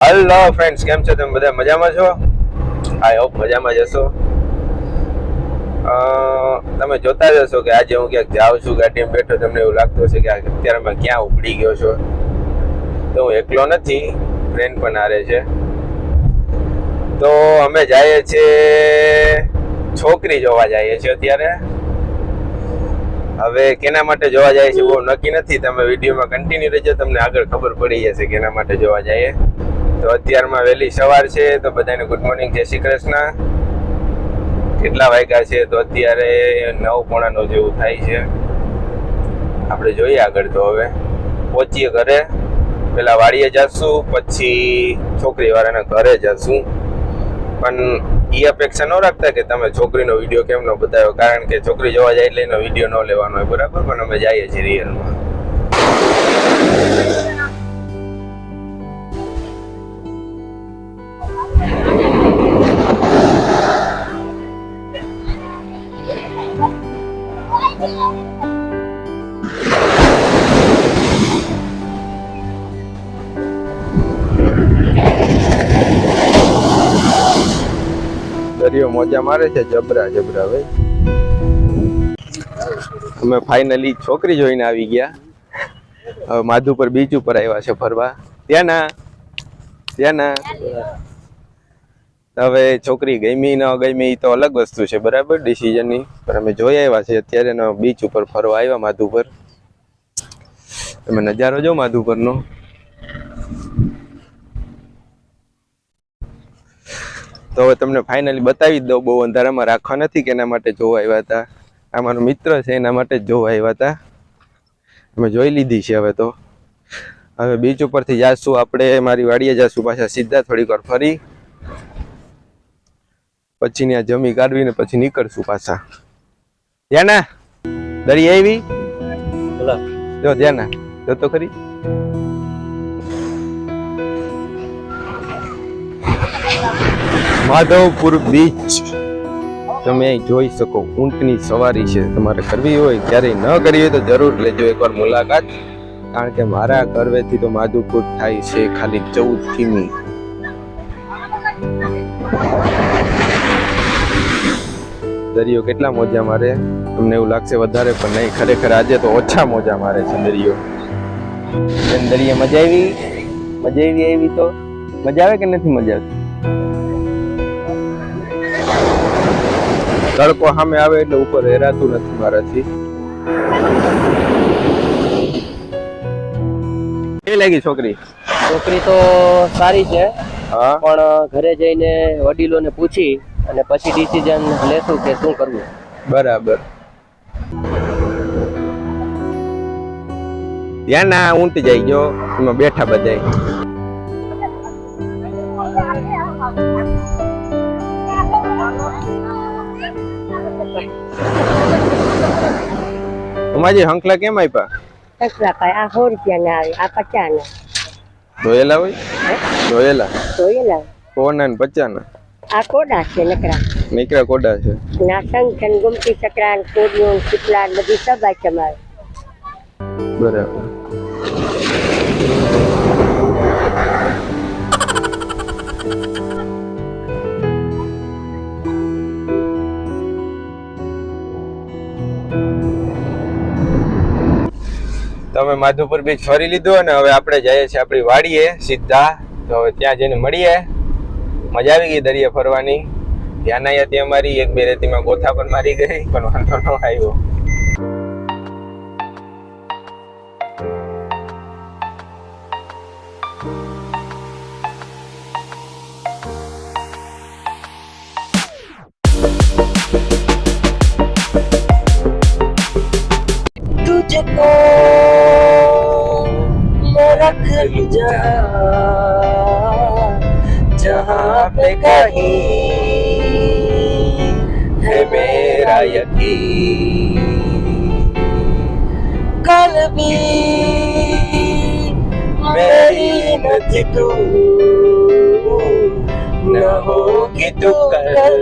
Hello friends કેમ છો? તમે બધા મજામાં છો? આઈ હોપ મજામાં જશો તમે જોતા જ હશો કે આજે હું ક્યાંક જાઉં છું, ગાડીમાં બેઠો, તમને એવું લાગતું હશે કે અત્યારે મેં ક્યાં ઉપડી ગયો છો? તો હું એકલો નથી ફ્રેન્ડ પણ હારે છે. તો અમે જઈએ છીએ, છોકરી જોવા જઈએ છીએ અત્યારે. હવે કેના માટે જોવા જાય છે બહુ નક્કી નથી, તમે વિડીયોમાં કન્ટિન્યુ રહેજો, તમને આગળ ખબર પડી જશે કેના માટે જોવા જઈએ. તો અત્યારમાં વહેલી સવાર છે, તો બધાને ગુડ મોર્નિંગ જય શ્રી કૃષ્ણ. કેટલા વાગ્યા છે? તો અત્યારે નવ પોણા જેવું થાય છે. આપણે જોઈએ આગળ તો હવે. પહોંચીએ ઘરે. પેલા વાડીએ જશું, પછી છોકરી વાળાના ઘરે જશું. પણ એ અપેક્ષા ન રાખતા કે તમે છોકરીનો વીડિયો કેમ ન બતાવ્યો? કારણ કે છોકરી જોવા જાય એટલે એનો વીડિયો ન લેવાનો હોય, બરાબર? પણ અમે જઈએ છીએ રિયલમાં દરિયો મોજા મારે છે, જબરા જબરા ભાઈ. અમે ફાઇનલી છોકરી જોઈને આવી ગયા. માધુપર બીચ ઉપર આવ્યા છે ફરવા. ત્યાં ના ત્યાં ના હવે છોકરી ગમી ન ગમી તો અલગ વસ્તુ છે, બરાબર? ડિસિઝનની પણ અમે જોઈ આવ્યા છે અત્યારે એનો બીચ ઉપર ફરવા આવ્યા માધુપર. તમે નજારો જો માધુપરનો. તો હવે તમને ફાઇનલી બતાવી દઉં, બહુ અંધારામાં રાખવા નથી કે એના માટે જોવા આવ્યા હતા. આ મારો મિત્ર છે, એના માટે જોવા આવ્યા હતા. અમે જોઈ લીધી છે હવે તો. હવે બીચ ઉપરથી જાશું આપણે, મારી વાડીએ જાશું પાછા સીધા થોડીક ફરી. પછી ત્યાં જમી કાઢવીને પછી નીકળશું પાછા. ધ્યાના? દરી આવી? જો ધ્યાના જો તો ખરી. માધવપુર બીચ તમે જોઈ શકો ઊંટની સવારી છે. તમારે કરવી હોય ક્યારેય ન કરવી હોય તો જરૂર લેજો એકવાર મુલાકાત. કારણ કે મારા કરવેથી તો માધવપુર થાય છે ખાલી ચૌદ કિમી દરિયો કેટલા મોજા મારે? તમને એવું લાગશે વધારે પણ નહીં. ખરેખર આજે તો ઓછા મોજા મારે છે દરિયો. દરિયે મજા આવી મજા આવી આવી તો મજા આવે કે નથી મજા આવતી? તડકો સામે આવે એટલે ઉપર હેરાતું નથી મારાથી. એ લાગી છોકરી? છોકરી તો સારી છે હા? પણ ઘરે જઈને વડીલોને પૂછી અને પછી ડિસિઝન લેશું કે શું કરવું? બરાબર. ત્યાં ના ઊંટ જાય ગયો એમાં બેઠા બધાય ઉમાજી હંકલા કેમ આપ્યા એકલા પાય આ સો રૂપિયા ના આવે આ પચાસ ના. ધોયેલા હોય? ધોયેલા? જોયેલા કોના ને પચાના આ કોડા છે નકરા નકરા કોડા છે. ના સંગઠન ગુમતી ચક્રાન કોડિયો શીતલાન બધી સબ આઈટમ આવે બરાબર. તમે માધુપુર બીચ ફરી લીધું અને હવે આપણે જઈએ છીએ આપણી વાડીએ સીધા. તો હવે ત્યાં જઈને મળીએ. મજા આવી ગઈ દરિયા ફરવાની ધ્યાન આવ્યા ત્યાં મારી એક બે રેતીમાં ગોથા પણ મારી ગઈ પણ વાંધો ન આવ્યો तुझको मैं रख जा यहाँ पे कहीं, है मेरा यकीन। कल भी मेरी न तू न होगी तो कल।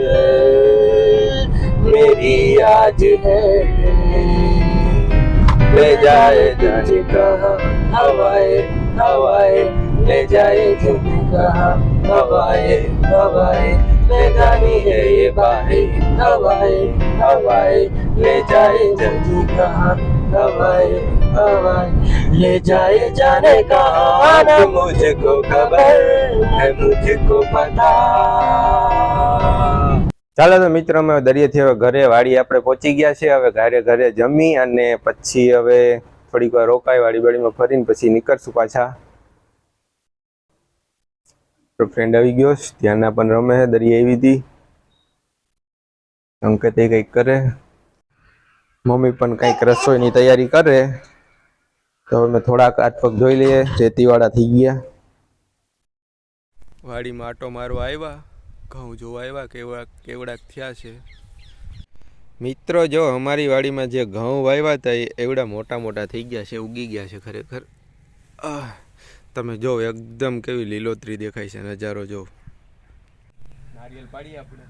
मेरी आज है। ले जाए जाने कहा, हवाए हवाए, ले जाए जाने कहाँ हवाएं हवाएं ले जानी है ये बाहें हवाएं हवाएं ले जाए जल्दी कहाँ हवाएं हवाएं ले जाए जाने कहाँ न मुझको खबर है मुझको पता ચાલો તો મિત્રો અમે દરિયેથી હવે ઘરે વાડી આપણે પહોંચી ગયા છે હવે ઘરે ઘરે જમી અને પછી હવે થોડીક વાર રોકાય વાડી વાડીમાં ફરીને પછી નીકળશું પાછા ફ્રેન્ડ આવી ગયો ધ્યાનના પણ રમે છે દરિયા આવી હતી. અંકિત એ કંઈક કરે. મમ્મી પણ કંઈક રસોઈની તૈયારી કરે. તો અમે થોડાક હાથ જોઈ લઈએ રેતીવાળા થઈ ગયા. વાડીમાં આટો મારવા આવ્યા ઘઉં જોવા આવ્યા કેવડા કેવડાક થયા છે. મિત્રો જો અમારી વાડીમાં જે ઘઉં વાવ્યા હતા એ એવડા મોટા મોટા થઈ ગયા છે ઉગી ગયા છે ખરેખર. આહ, તમે જો એકદમ કેવી લીલોતરી દેખાય છે નજારો જો. નારિયેલ પાડીએ આપણે.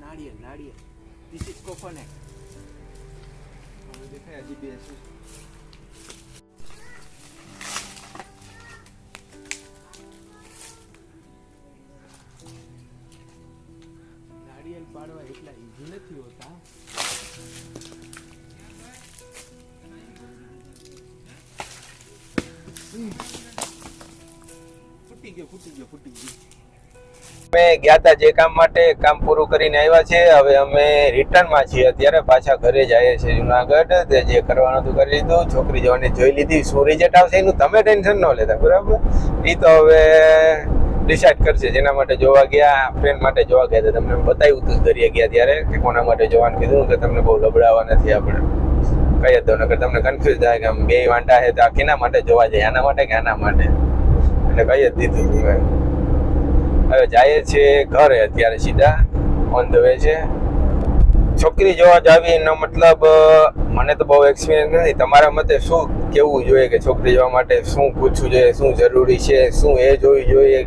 નાળિયેર નાળિયેર ધીસ ઇઝ કોકોનટ હવે દેખાય હજી બે છે. નાળિયેર એટલા ઈઝી નથી હોતા. ફૂટી ગયો ફૂટી ગયો ફૂટી ગયો. અમે ગયા હતા જે કામ માટે, કામ પૂરું કરીને આવ્યા છે. હવે અમે રિટર્નમાં છીએ. અત્યારે પાછા ઘરે જઈએ છીએ જુનાગઢ. તે જે કરવાનું હતું કરી લીધું. છોકરી જવાની જોઈ લીધી. શું રિઝલ્ટ આવશે એનું તમે ટેન્શન ન લેતા, બરાબર? એ તો હવે ડિસાઈડ કરશે જેના માટે જોવા ગયા ફ્રેન્ડ માટે જોવા ગયા તમને બતાવ્યું હતું દરિયા ગયા ત્યારે કે કોના માટે જોવાનું કીધું કે તમને બહુ લબડાવા નથી આપણે. કહી દો નકર તમને કન્ફ્યુઝ થાય કે આમ બે વાંટા છે તો આ કેના માટે જોવા જાય, આના માટે કે આના માટે? એટલે કહી જ દીધું હવે જાય છે ઘરે અત્યારે સીધા ઓન ધ વે છે. છોકરી જોવા જાવી એનો મતલબ મને તો બહુ એક્સપિરિયન્સ નથી. તમારા મતે શું કેવું જોઈએ કે છોકરી જોવા માટે શું પૂછવું જોઈએ, શું જરૂરી છે, શું એ જોવી જોઈએ?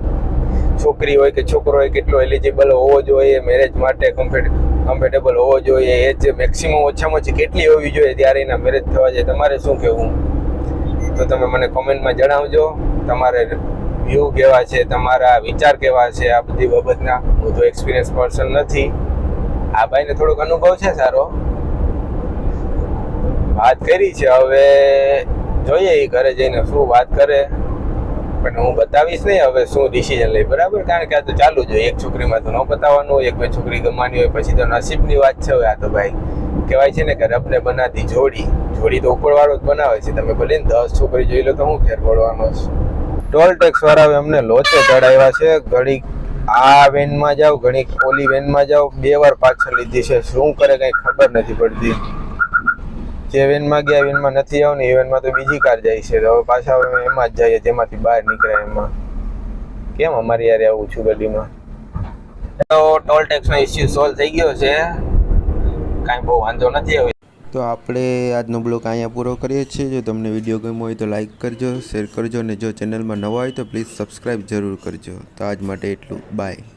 છોકરી હોય કે છોકરો હોય, કેટલો એલિજિબલ હોવો જોઈએ મેરેજ માટે કમ્ફર્ટેબલ હોવો જોઈએ એજ મેક્સિમમ ઓછામાં ઓછી કેટલી હોવી જોઈએ ત્યારે એના મેરેજ થવા જાય. તમારે શું કહેવું? તો તમે મને કોમેન્ટમાં જણાવજો. તમારે વ્યૂ કેવા છે, તમારા વિચાર કેવા છે, આ બધી બાબતના. હું તો એક્સપિરિયન્સ પર્સન નથી. આ ભાઈને થોડોક અનુભવ છે સારો? વાત કરી છે. હવે જોઈએ એ ઘરે જઈને શું વાત કરે. પણ હું બતાવીશ નહીં, હવે શું ડિસિઝન લઈ બરાબર? કારણ કે આ તો ચાલુ જ હોય. એક છોકરીમાં તો ન બતાવવાનું હોય, એક બે છોકરી ગમવાની હોય, પછી તો નસીબની વાત છે હવે આ તો ભાઈ. કહેવાય છે ને કે રબને બનાતી જોડી. જોડી તો ઉપરવાળો જ બનાવે છે. તમે ભલે ને દસ છોકરી જોઈ લો તો હું ફેર પડવાનો છું. ટોલ ટેક્સ વાળા અમને લોચે ચડાવ્યા છે. ઘડીક આ વેનમાં જાઓ ઘણી ઓલી વેનમાં જાઓ. બે વાર પાછળ લીધી છે. શું કરે કઈ ખબર નથી પડતી. જે વેનમાં ગયા વેનમાં નથી આવ ને એ તો બીજી કાર જાય છે. તો હવે પાછા હવે એમાં જ જઈએ, જેમાંથી બહાર નીકળે એમાં. કેમ અમારી યારે આવું છું ગલીમાં? તો ટોલ ટેક્સનો ઇસ્યુ સોલ્વ થઈ ગયો છે. કાંઈ બહુ વાંધો નથી હવે. તો આપણે આજનો બ્લોગ અહીંયા પૂરો કરીએ છીએ. જો તમને વીડિયો ગમ્યો હોય તો લાઈક કરજો શેર કરજો, અને જો ચેનલમાં નવા હોય તો પ્લીઝ સબસ્ક્રાઈબ જરૂર કરજો. તો આજ માટે એટલું. બાય